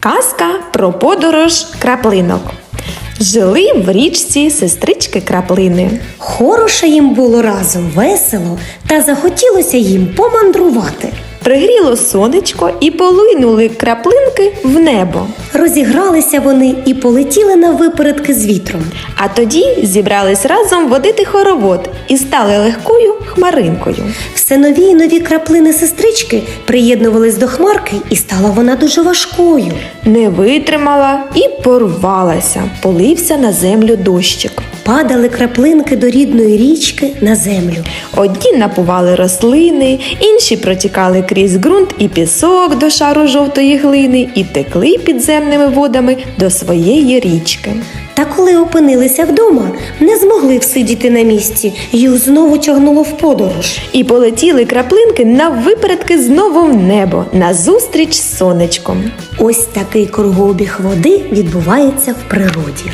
Казка про подорож краплинок. Жили в річці сестрички краплини. Хороше їм було разом весело, та захотілося їм помандрувати. Пригріло сонечко і полинули краплинки в небо. Розігралися вони і полетіли на випередки з вітром. А тоді зібрались разом водити хоровод і стали легкою хмаринкою. Все нові й нові краплини сестрички приєднувались до хмарки, і стала вона дуже важкою. Не витримала і порвалася, полився на землю дощик. Падали краплинки до рідної річки на землю. Одні напували рослини, інші протікали крізь ґрунт і пісок до шару жовтої глини і текли підземними водами до своєї річки. Та коли опинилися вдома, не змогли всидіти на місці, їх знову тягнуло в подорож. І полетіли краплинки на випередки знову в небо назустріч з сонечком. Ось такий кругообіг води відбувається в природі.